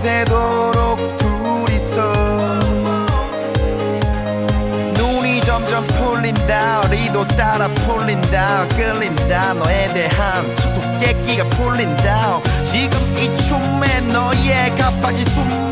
밤새도록 둘이서 눈이 점점 풀린다 리도 따라 풀린다 끌린다. 너에 대한 수수께끼가 풀린다. 지금 이 춤에 너의 가빠지 숨